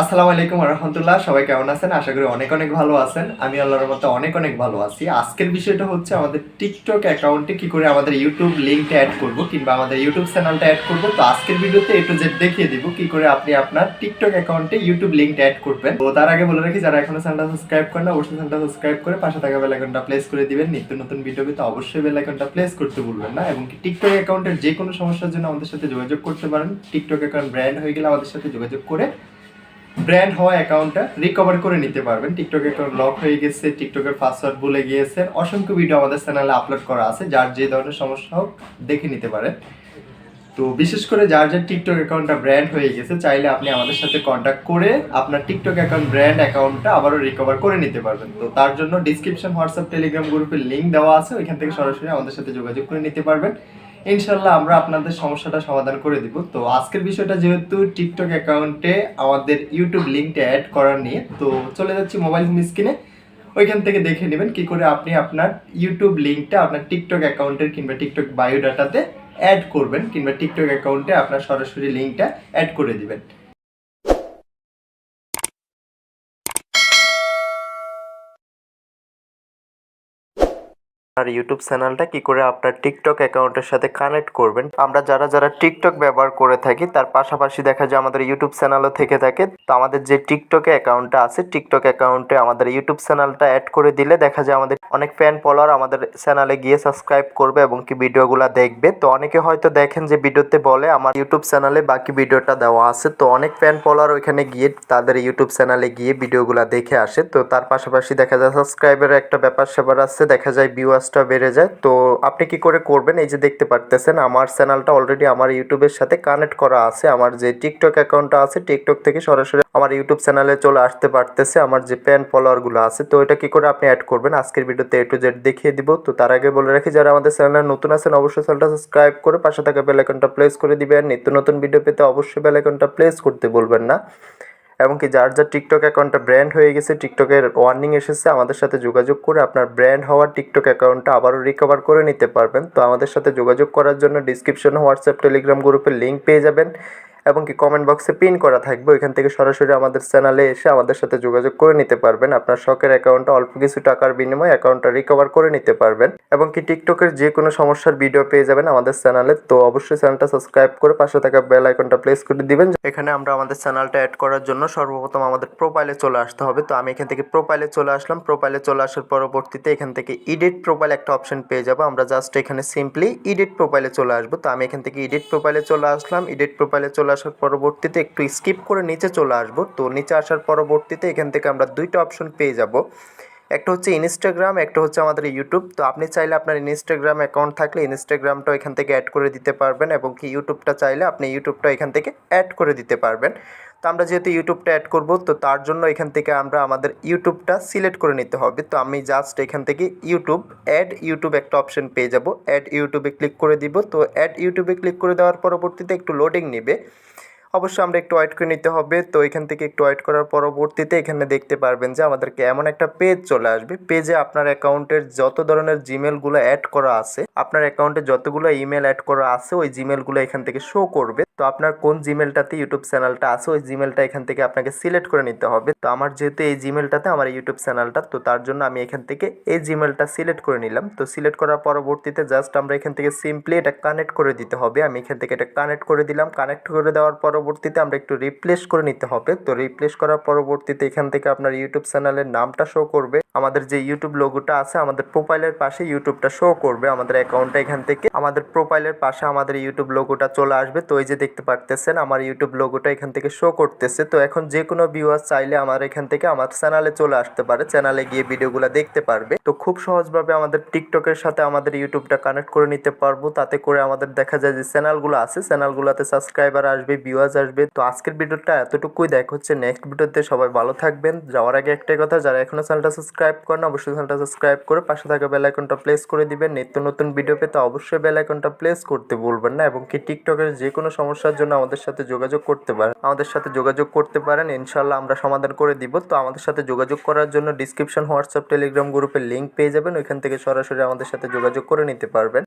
আসসালামু আলাইকুম রহমতুল্লাহ, সবাই কেমন আছেন? আশা করি অনেক অনেক ভালো আছেন। আমি আল্লাহর মতো অনেক অনেক ভালো আছি। আজকের বিষয়টা হচ্ছে আমাদের টিকটক অ্যাকাউন্টে কি করে আমাদের ইউটিউব লিঙ্কটা অ্যাড করব কিংবা আমাদের ইউটিউব চ্যানেলটা অ্যাড করব। তো আজকের ভিডিওতে এ টু জেড দেখিয়ে দিব কি করে আপনি আপনার টিকটক অ্যাকাউন্টে ইউটিউব লিঙ্কটা অ্যাড করবেন। তো তার আগে বলে রাখি, যারা এখনও চ্যানেলটা সাবস্ক্রাইব করেন অবশ্যই চ্যানেলটা সাবস্ক্রাইব করে পাশে থাকা বেল আইকনটা প্লেস করে দিবেন। নিত্য নতুন ভিডিও পেতে অবশ্যই বেল আইকনটা প্লেস করতে ভুলবেন না এবং টিকটক অ্যাকাউন্টের যে কোনো সমস্যার জন্য আমাদের সাথে যোগাযোগ করতে পারেন। টিকটক অ্যাকাউন্ট ব্র্যান্ড হয়ে গেলে আমাদের সাথে যোগাযোগ করে ব্র্যান্ড হওয়া অ্যাকাউন্টটা রিকভার করে নিতে পারবেন। টিকটক অ্যাকাউন্ট লক হয়ে গেছে টিকটকের পাসওয়ার্ড ভুলে গিয়েছেন অসংখ্য ভিডিও আমাদের চ্যানেলে আপলোড করা আছে, যার যে ধরনের সমস্যা হোক দেখে নিতে পারেন। তো বিশেষ করে যার যার টিকটক অ্যাকাউন্টটা ব্র্যান্ড হয়ে গেছে, চাইলে আপনি আমাদের সাথে কন্ট্যাক্ট করে আপনার টিকটক অ্যাকাউন্ট ব্র্যান্ড অ্যাকাউন্টটা আবারও রিকভার করে নিতে পারবেন। তো তার জন্য ডিসক্রিপশন হোয়াটসঅ্যাপ টেলিগ্রাম গ্রুপের লিঙ্ক দেওয়া আছে, ওইখান থেকে সরাসরি আমাদের সাথে যোগাযোগ করে নিতে পারবেন। ইনশাল্লাহ আমরা আপনাদের সমস্যাটা সমাধান করে দিব। তো আজকের বিষয়টা যেহেতু টিকটক অ্যাকাউন্টে আমাদের ইউটিউব লিঙ্কটা অ্যাড করার নিয়ে, তো চলে যাচ্ছি মোবাইল স্ক্রিনে ওইখান থেকে দেখে নেবেন কি করে আপনি আপনার ইউটিউব লিঙ্কটা আপনার টিকটক অ্যাকাউন্টের কিংবা টিকটক বায়োডাটাতে অ্যাড করবেন কিংবা টিকটক অ্যাকাউন্টে আপনার সরাসরি লিঙ্কটা অ্যাড করে দিবেন। আর ইউটিউব চ্যানেলটা কি করে আপনার টিকটক অ্যাকাউন্টের সাথে কানেক্ট করবেন। আমরা যারা যারা টিকটক ব্যবহার করে থাকি, তার পাশাপাশি দেখা যায় আমাদের ইউটিউব চ্যানেলও থেকে থাকে। তো আমাদের যে টিকটকে অ্যাকাউন্টটা আছে টিকটক অ্যাকাউন্টে আমাদের ইউটিউব চ্যানেলটা অ্যাড করে দিলে দেখা যায় আমাদের অনেক ফ্যান ফলোয়ার আমাদের চ্যানেলে গিয়ে সাবস্ক্রাইব করবে এবং কি ভিডিওগুলো দেখবে। তো অনেকে হয়তো দেখেন যে ভিডিওতে বলে, আমার ইউটিউব চ্যানেলে বাকি ভিডিওটা দেওয়া আছে। তো অনেক ফ্যান ফলোয়ার ওইখানে গিয়ে তাদের ইউটিউব চ্যানেলে গিয়ে ভিডিওগুলো দেখে আসে। তো তার পাশাপাশি দেখা যায় সাবস্ক্রাইবের একটা ব্যাপার স্যাপার আছে। দেখা যায় ভিউয়ার্সটা বেড়ে যায়। তো আপনি কি করে করবেন? এই যে দেখতে পারতেছেন, আমার চ্যানেলটা অলরেডি আমার ইউটিউবের সাথে কানেক্ট করা আছে। আমার যে টিকটক অ্যাকাউন্টটা আছে টিকটক থেকে সরাসরি আমার ইউটিউব চ্যানেলে চলে আসতে পারতেছে, আমার যে ফ্যান ফলোয়ারগুলো আছে। তো এটা কি করে আপনি অ্যাড করবেন? আজকের ভিডিওতে এ টু জেড দেখিয়ে দিব। তো তার আগে বলে রাখি, যারা আমাদের চ্যানেলে নতুন আছেন, অবশ্যই চ্যানেলটা সাবস্ক্রাইব করে পাশে থাকা বেল আইকনটা প্লেস করে দিবেন। নিত্য নতুন ভিডিও পেতে অবশ্যই বেল আইকনটা প্লেস করতে বলবেন না। এবং কি যার যার টিকটক অ্যাকাউন্টটা ব্র্যান্ড হয়ে গেছে টিকটকের ওয়ার্নিং এসেছে, আমাদের সাথে যোগাযোগ করে আপনার ব্র্যান্ড হওয়ার টিকটক অ্যাকাউন্টটা আবারও রিকভার করে নিতে পারবেন। তো আমাদের সাথে যোগাযোগ করার জন্য ডিসক্রিপশনে হোয়াটসঅ্যাপ টেলিগ্রাম গ্রুপের লিঙ্ক পেয়ে যাবেন। এবং কি কমেন্ট বক্সে পিন করা থাকবে। ওইখান থেকে সরাসরি আমাদের চ্যানেলে এসে আমাদের সাথে যোগাযোগ করে নিতে পারবেন। আপনার শখের অ্যাকাউন্টটা অল্প কিছু টাকার বিনিময়ে অ্যাকাউন্টটা রিকভার করে নিতে পারবেন। এবং কি টিকটকের যে কোনো সমস্যার ভিডিও পেয়ে যাবেন আমাদের চ্যানেলে তো অবশ্যই চ্যানেলটা সাবস্ক্রাইব করে পাশে থাকা বেল আইকনটা প্লেস করে দিবেন। এখানে আমরা আমাদের চ্যানেলটা অ্যাড করার জন্য সর্বপ্রথম আমাদের প্রোফাইলে চলে আসতে হবে। তো আমি এখান থেকে প্রোফাইলে চলে আসলাম। প্রোফাইলে চলে আসার পরবর্তীতে এখান থেকে এডিট প্রোফাইল একটা অপশন পেয়ে যাব। আমরা জাস্ট এখানে সিম্পলি ইডিট প্রোফাইলে চলে আসব। তো আমি এখান থেকে এডিট প্রোফাইলে চলে আসলাম। এডিট প্রোফাইলে চলে আসার পরবর্তীতে একটু স্কিপ করে নিচে চলে আসব। তো নিচে আসার পরবর্তীতে এখান থেকে আমরা দুইটা অপশন পেয়ে যাব। একটা হচ্ছে ইনস্টাগ্রাম একটা হচ্ছে আমাদের ইউটিউব তো আপনি চাইলে আপনার ইনস্টাগ্রাম অ্যাকাউন্ট থাকলে ইনস্টাগ্রামটা এখান থেকে অ্যাড করে দিতে পারবেন এবং কি ইউটিউবটা চাইলে আপনি ইউটিউবটা এখান থেকে অ্যাড করে দিতে পারবেন। তো আমরা যেহেতু ইউটিউবটা অ্যাড করব, তো তার জন্য এখান থেকে আমরা আমাদের ইউটিউবটা সিলেক্ট করে নিতে হবে। তো আমি জাস্ট এখান থেকে ইউটিউব অ্যাড ইউটিউব একটা অপশন পেয়ে যাব। অ্যাড ইউটিউবে ক্লিক করে দিব। তো অ্যাড ইউটিউবে ক্লিক করে দেওয়ার পরবর্তীতে একটু লোডিং নেবে। অবশ্যই আমরা একটু ওয়েট করে নিতে হবে। তো এখান থেকে একটু ওয়েট করার পরবর্তীতে এখানে দেখতে পারবেন যে আমাদেরকে এমন একটা পেজ চলে আসবে। পেজে আপনার অ্যাকাউন্টের যত ধরনের জিমেলগুলো অ্যাড করা আছে, আপনার অ্যাকাউন্টে যতগুলো ইমেল অ্যাড করা আছে, ওই জিমেলগুলো এখান থেকে শো করবে। তো আপনার কোন জিমেলটাতে ইউটিউব চ্যানেলটা আছে, ওই জিমেলটা এখান থেকে আপনাকে সিলেক্ট করে নিতে হবে। তো আমার যেহেতু এই জিমেলটাতে আমার ইউটিউব চ্যানেলটা তো তার জন্য আমি এখান থেকে এই জিমেলটা সিলেক্ট করে নিলাম। তো সিলেক্ট করার পরবর্তীতে জাস্ট আমরা এখান থেকে সিম্পলি এটা কানেক্ট করে দিতে হবে। আমি এখান থেকে এটা কানেক্ট করে দিলাম। কানেক্ট করে দেওয়ার পরবর্তীতে আমরা একটু রিপ্লেস করে নিতে হবে। তো রিপ্লেস করার পরবর্তীতে এখান থেকে আপনার ইউটিউব চ্যানেলের নামটা শো করবে। আমাদের যে ইউটিউব লোগোটা আছে, আমাদের প্রোফাইলের পাশে ইউটিউবটা শো করবে। আমাদের অ্যাকাউন্টটা এখান থেকে, আমাদের প্রোফাইলের পাশে আমাদের ইউটিউব লোগোটা চলে আসবে। তো এই যে দেখতে পারতেছেন, আমার ইউটিউব লোগোটা এখান থেকে শো করতেছে। তো এখন যে কোনো ভিউয়ার চাইলে আমার এখান থেকে আমার চ্যানেলে চলে আসতে পারে। চ্যানেলে গিয়ে ভিডিওগুলো দেখতে পারবে। তো খুব সহজভাবে আমাদের টিকটকের সাথে আমাদের ইউটিউবটা কানেক্ট করে নিতে পারব। তাতে করে আমাদের দেখা যায় যে চ্যানেলগুলো আছে চ্যানেলগুলোতে সাবস্ক্রাইবার আসবে ভিউয়ার্স আসবে। তো আজকের ভিডিওটা এতটুকুই। দেখা হচ্ছে নেক্সট ভিডিওতে। সবাই ভালো থাকবেন। যাওয়ার আগে একটাই কথা, যারা এখনও চ্যানেলটা সাবস্ক্রাইব করেন অবশ্যই চ্যানেলটা সাবস্ক্রাইব করে পাশে থাকা বেল আইকনটা প্লেস করে দিবেন। নিত্য নতুন ভিডিও পেতে অবশ্যই বেল আইকনটা প্লেস করতে ভুলবেন না এবং কি টিকটকের যে কোনো সমস্যার জন্য আমাদের সাথে যোগাযোগ করতে পারেন। আমাদের সাথে যোগাযোগ করতে পারেন। ইনশাল্লাহ আমরা সমাধান করে দিব। তো আমাদের সাথে যোগাযোগ করার জন্য ডিসক্রিপশন হোয়াটসঅ্যাপ টেলিগ্রাম গ্রুপের লিঙ্ক পেয়ে যাবেন। ওইখান থেকে সরাসরি আমাদের সাথে যোগাযোগ করে নিতে পারবেন।